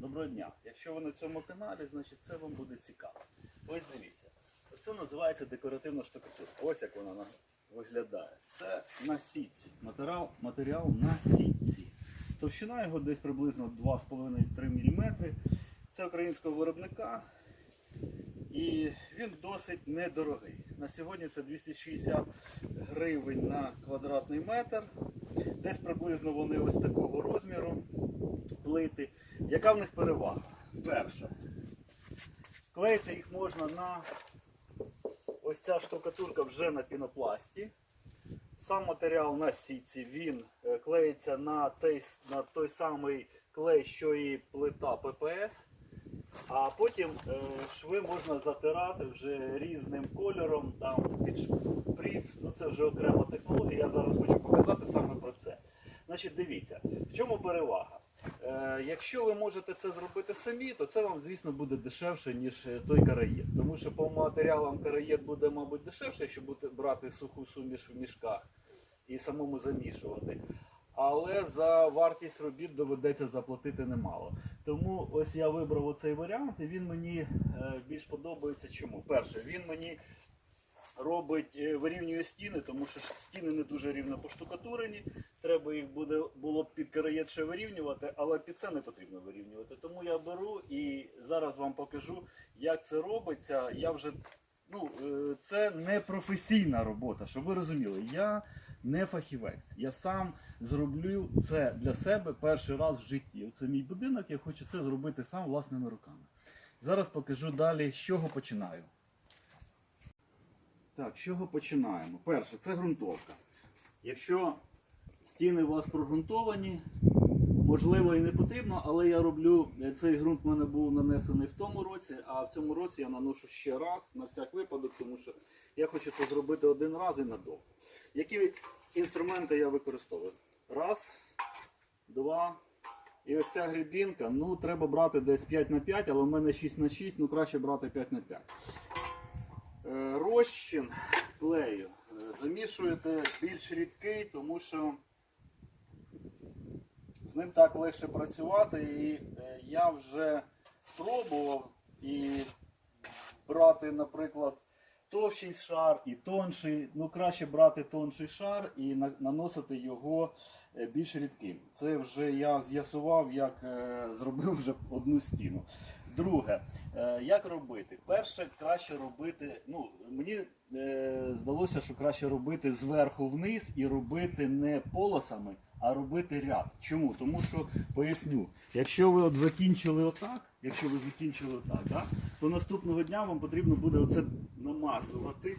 Доброго дня. Якщо ви на цьому каналі, значить це вам буде цікаво. Ось дивіться. Це називається декоративна штукатурка. Ось як вона виглядає. Це на сітці. Матеріал, матеріал на сітці. Товщина його десь приблизно 2,5-3 мм. Це українського виробника. І він досить недорогий. На сьогодні це 260 гривень на квадратний метр. Десь приблизно вони ось такого розміру плити. Яка в них перевага? Перша. Клеїти їх можна на ось ця штукатурка вже на пінопласті. Сам матеріал на сітці, він е, клеїться на той, на той самий клей, що і плита ППС. А потім е, шви можна затирати вже різним кольором, там під ну це вже окрема технологія. Я зараз хочу показати саме про це. Значить, дивіться, в чому перевага? Е, якщо ви можете це зробити самі, то це вам, звісно, буде дешевше, ніж е, той караєт. Тому що по матеріалам караєт буде, мабуть, дешевше, якщо будете брати суху суміш в мішках і самому замішувати. Але за вартість робіт доведеться заплатити немало. Тому ось я вибрав оцей варіант, і він мені е, більш подобається. Чому? Перше, він мені робить, е, вирівнює стіни, тому що стіни не дуже рівно поштукатурені. Треба їх буде було б під караєт вирівнювати, але під це не потрібно вирівнювати. Тому я беру і зараз вам покажу, як це робиться. Я вже ну, е, це не професійна робота, щоб ви розуміли. Я не фахівець. Я сам зроблю це для себе перший раз в житті. Це мій будинок, я хочу це зробити сам власними руками. Зараз покажу далі, з чого починаю. Так, з чого починаємо? Перше, це ґрунтовка. Якщо стіни у вас прогрунтовані, можливо і не потрібно, але я роблю е, цей ґрунт в мене був нанесений в тому році, а в цьому році я наношу ще раз на всяк випадок, тому що я хочу це зробити один раз і надовго. Які інструменти я використовую? Раз, два. І ось ця грібінка, ну треба брати десь 5 на 5, але в мене 6 на 6, ну краще брати 5 на 5. Е, Розчин клею е, замішуєте більш рідкий, тому що з ним так легше працювати. І е, я вже пробував і брати, наприклад, товщий шар і тонший. Ну, краще брати тонший шар і наносити його більш рідким. Це вже я з'ясував, як зробив вже одну стіну. Друге, е, як робити? Перше, краще робити. Ну, мені е, здалося, що краще робити зверху вниз і робити не полосами, а робити ряд. Чому? Тому що поясню, якщо ви от закінчили отак, якщо ви закінчили отак, да, то наступного дня вам потрібно буде оце намазувати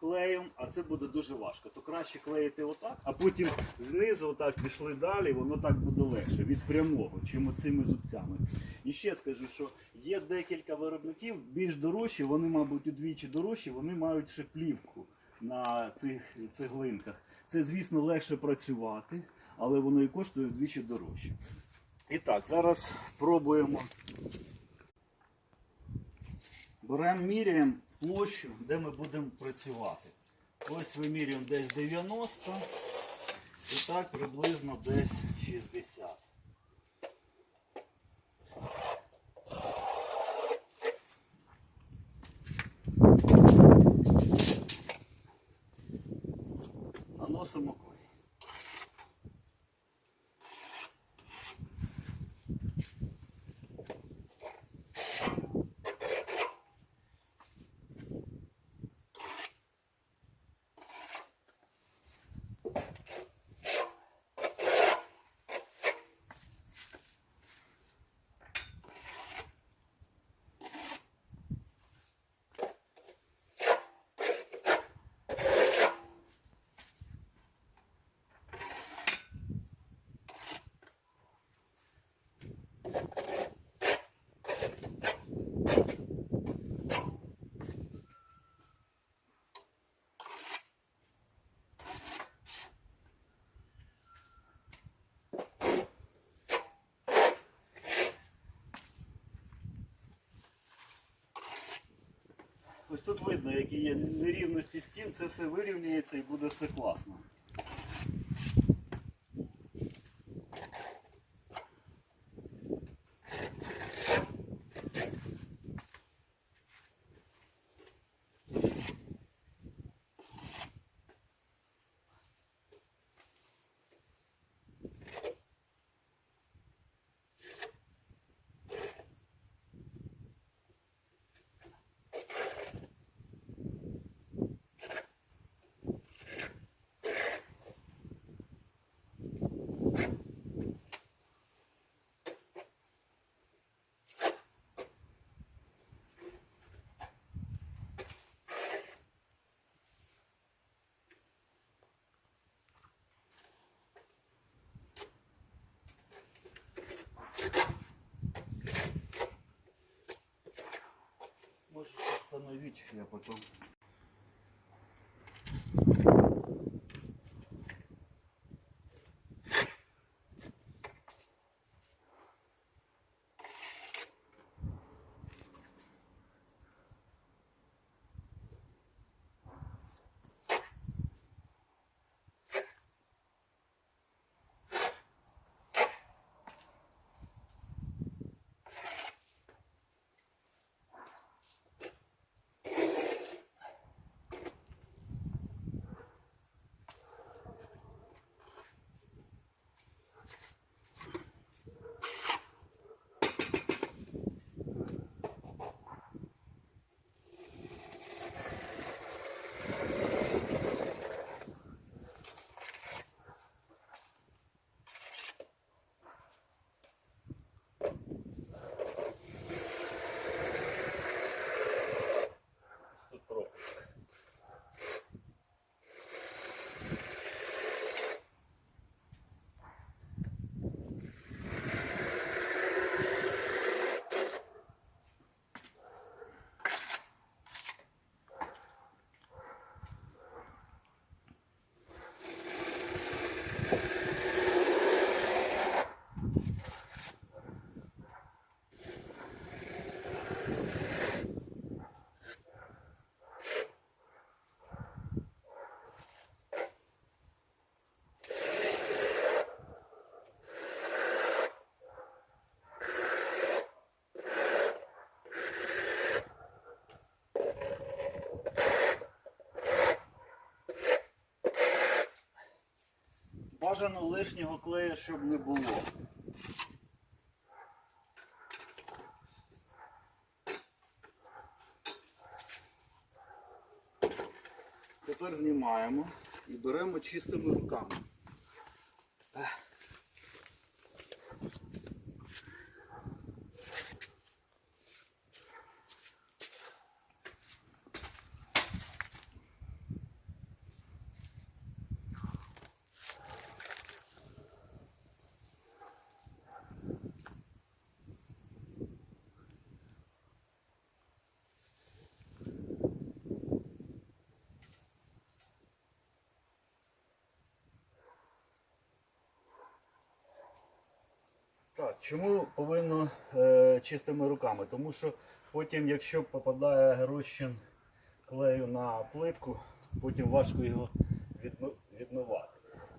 клеєм, а це буде дуже важко. То краще клеїти отак, а потім знизу отак пішли далі, воно так буде легше від прямого, чим оцими зубцями. І ще скажу, що є декілька виробників більш дорожчі, вони, мабуть, удвічі дорожчі, вони мають ще плівку на цих цеглинках. Це, звісно, легше працювати, але воно і коштує вдвічі дорожче. І так, зараз пробуємо. Беремо, міряємо площу, де ми будемо працювати. Ось вимірюємо десь 90 і так приблизно десь 60. Наносимо клей. Ось тут видно, які є нерівності стін, це все вирівнюється і буде все класно. остановить, я потом Бажано лишнього клею, щоб не було. Тепер знімаємо і беремо чистими руками. Так, чому повинно е, чистими руками? Тому що потім, якщо попадає розчин клею на плитку, потім важко його відми- відмивати.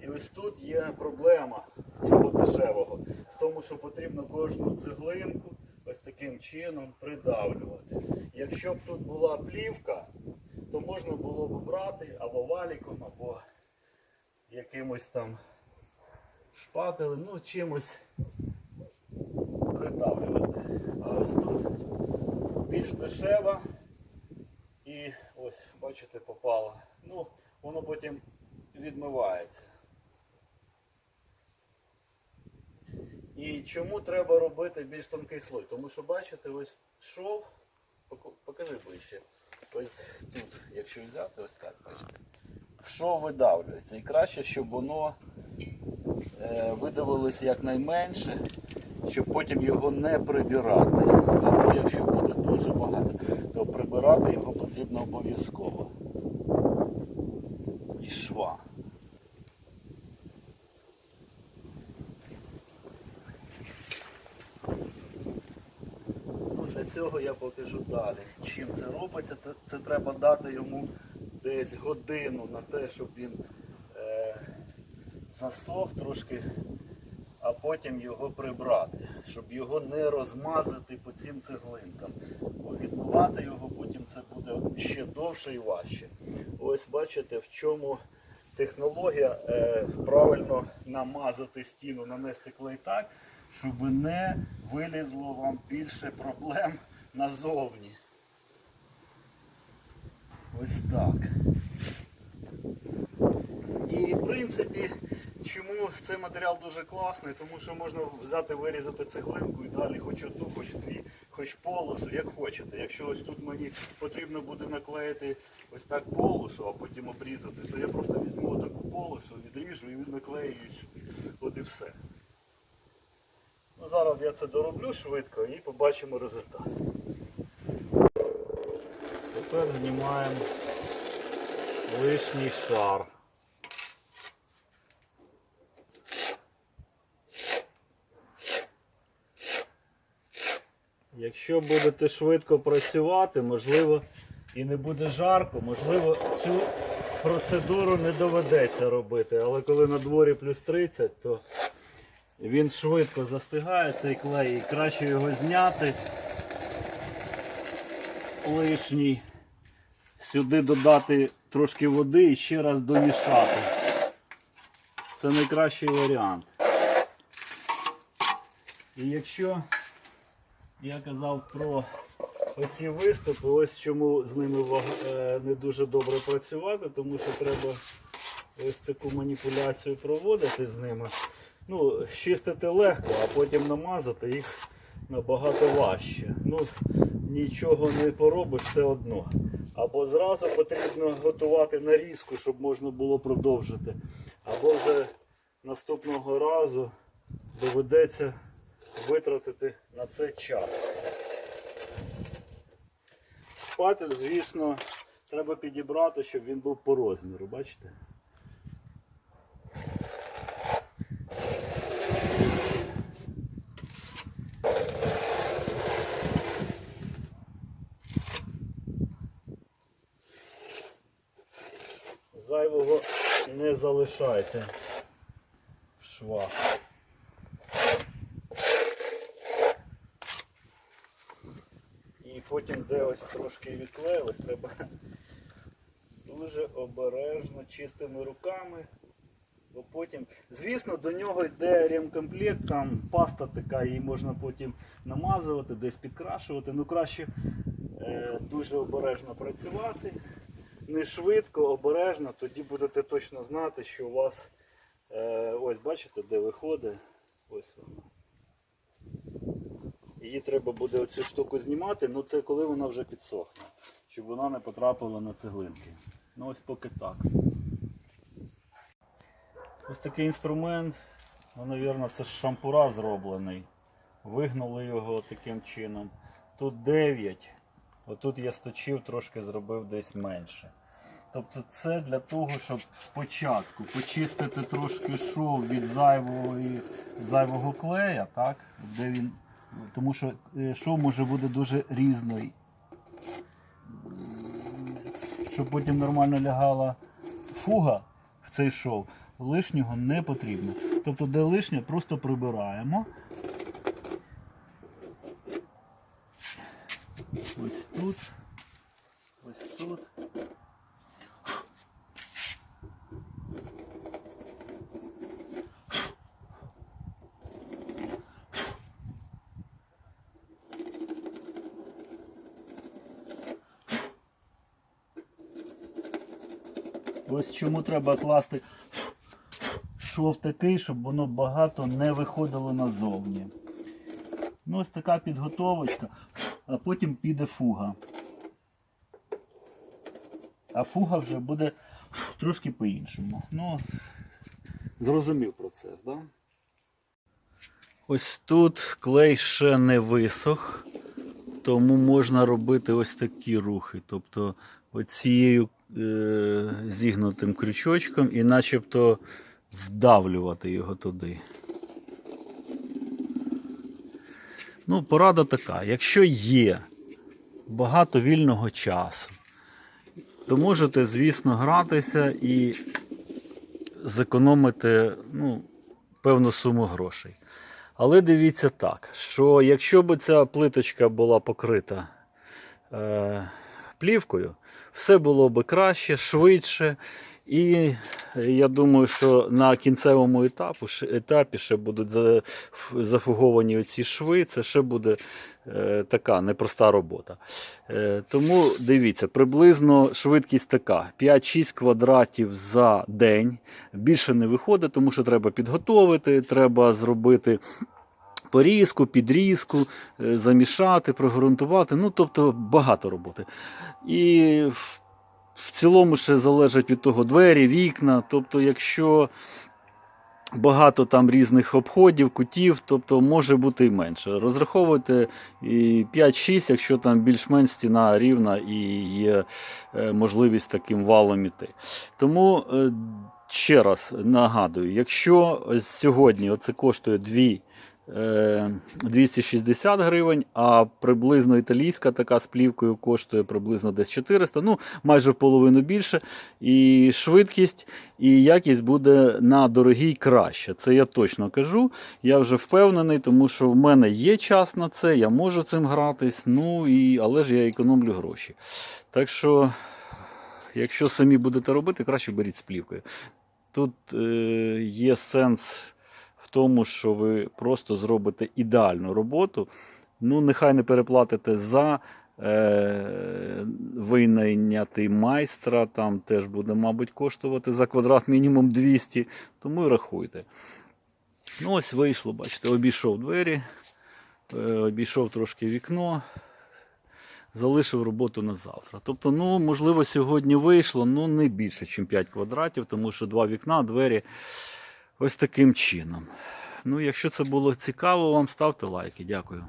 І ось тут є проблема цього дешевого, в тому, що потрібно кожну цеглинку ось таким чином придавлювати. Якщо б тут була плівка, то можна було б брати або валіком, або якимось там шпателем, ну чимось придавлювати. А ось тут більш дешева і ось, бачите, попало. Ну, воно потім відмивається. І чому треба робити більш тонкий слой? Тому що, бачите, ось шов, покажи ближче. Ось тут, якщо взяти, ось так, бачите. Шов видавлюється. І краще, щоб воно е, видавилося якнайменше, щоб потім його не прибирати. Тобто, якщо буде дуже багато, то прибирати його потрібно обов'язково. І шва. Ну, для цього я покажу далі. Чим це робиться, це, це треба дати йому десь годину на те, щоб він е, засох трошки, потім його прибрати, щоб його не розмазати по цим цеглинкам. Бо відмивати його потім це буде ще довше і важче. Ось бачите, в чому технологія е, правильно намазати стіну, нанести клей так, щоб не вилізло вам більше проблем назовні. Ось так. І в принципі, чому цей матеріал дуже класний, тому що можна взяти, вирізати цеглинку і далі хоч одну, хоч дві, хоч полосу, як хочете. Якщо ось тут мені потрібно буде наклеїти ось так полосу, а потім обрізати, то я просто візьму таку полосу, відріжу і наклею сюди. От і все. Ну, зараз я це дороблю швидко і побачимо результат. тепер знімаємо лишній шар. Якщо будете швидко працювати, можливо, і не буде жарко, можливо, цю процедуру не доведеться робити. Але коли на дворі плюс 30, то він швидко застигає цей клей і краще його зняти лишній. Сюди додати трошки води і ще раз домішати. Це найкращий варіант. І якщо я казав про оці виступи, ось чому з ними е, не дуже добре працювати, тому що треба ось таку маніпуляцію проводити з ними. Ну, чистити легко, а потім намазати їх набагато важче. Ну, нічого не поробиш все одно. Або зразу потрібно готувати нарізку, щоб можна було продовжити. Або вже наступного разу доведеться витратити на це час. Шпатель, звісно, треба підібрати, щоб він був по розміру, бачите? Зайвого не залишайте в швах. І потім, де ось трошки відклеїлось, треба дуже обережно, чистими руками. Бо потім, звісно, до нього йде ремкомплект, там паста така, її можна потім намазувати, десь підкрашувати. Ну краще е, дуже обережно працювати. Не швидко, обережно, тоді будете точно знати, що у вас е, ось бачите, де виходить. Ось вона. Її треба буде оцю штуку знімати, ну це коли вона вже підсохне, щоб вона не потрапила на цеглинки. Ну ось поки так. Ось такий інструмент, ну, мабуть, це з шампура зроблений. Вигнули його таким чином. Тут 9, отут я сточив, трошки зробив десь менше. Тобто це для того, щоб спочатку почистити трошки шов від зайвого, зайвого клея, так? де він тому що е, шов може бути дуже різний. Щоб потім нормально лягала фуга в цей шов, лишнього не потрібно. Тобто, де лишнє, просто прибираємо. Ось тут, ось тут. Ось чому треба класти шов такий, щоб воно багато не виходило назовні. Ну, ось така підготовочка, а потім піде фуга. А фуга вже буде трошки по-іншому. Ну, зрозумів процес? Да? Ось тут клей ще не висох, тому можна робити ось такі рухи. Тобто оцією зігнутим крючочком і начебто вдавлювати його туди. Ну, порада така. Якщо є багато вільного часу, то можете, звісно, гратися і зекономити ну, певну суму грошей. Але дивіться так, що якщо б ця плиточка була покрита е, плівкою, все було б краще, швидше. І я думаю, що на кінцевому етапу, етапі ще будуть зафуговані ці шви, це ще буде е, така непроста робота. Е, тому дивіться, приблизно швидкість така: 5-6 квадратів за день. Більше не виходить, тому що треба підготовити, треба зробити порізку, підрізку, е, замішати, прогрунтувати. Ну, тобто багато роботи. І в, цілому ще залежить від того двері, вікна. Тобто, якщо багато там різних обходів, кутів, тобто може бути і менше. Розраховуйте і 5-6, якщо там більш-менш стіна рівна і є е, можливість таким валом іти. Тому е, ще раз нагадую, якщо сьогодні оце коштує 2 е, 260 гривень, а приблизно італійська така з плівкою коштує приблизно десь 400, ну майже в половину більше. І швидкість, і якість буде на дорогій краще. Це я точно кажу. Я вже впевнений, тому що в мене є час на це, я можу цим гратись, ну і але ж я економлю гроші. Так що, якщо самі будете робити, краще беріть з плівкою. Тут е, є сенс в тому, що ви просто зробите ідеальну роботу. Ну, нехай не переплатите за е, винайняти майстра, там теж буде, мабуть, коштувати за квадрат мінімум 200, тому і рахуйте. Ну, ось вийшло, бачите, обійшов двері, е, обійшов трошки вікно, залишив роботу на завтра. Тобто, ну, можливо, сьогодні вийшло, ну не більше, ніж 5 квадратів, тому що два вікна, двері ось таким чином. Ну, якщо це було цікаво, вам ставте лайки. Дякую.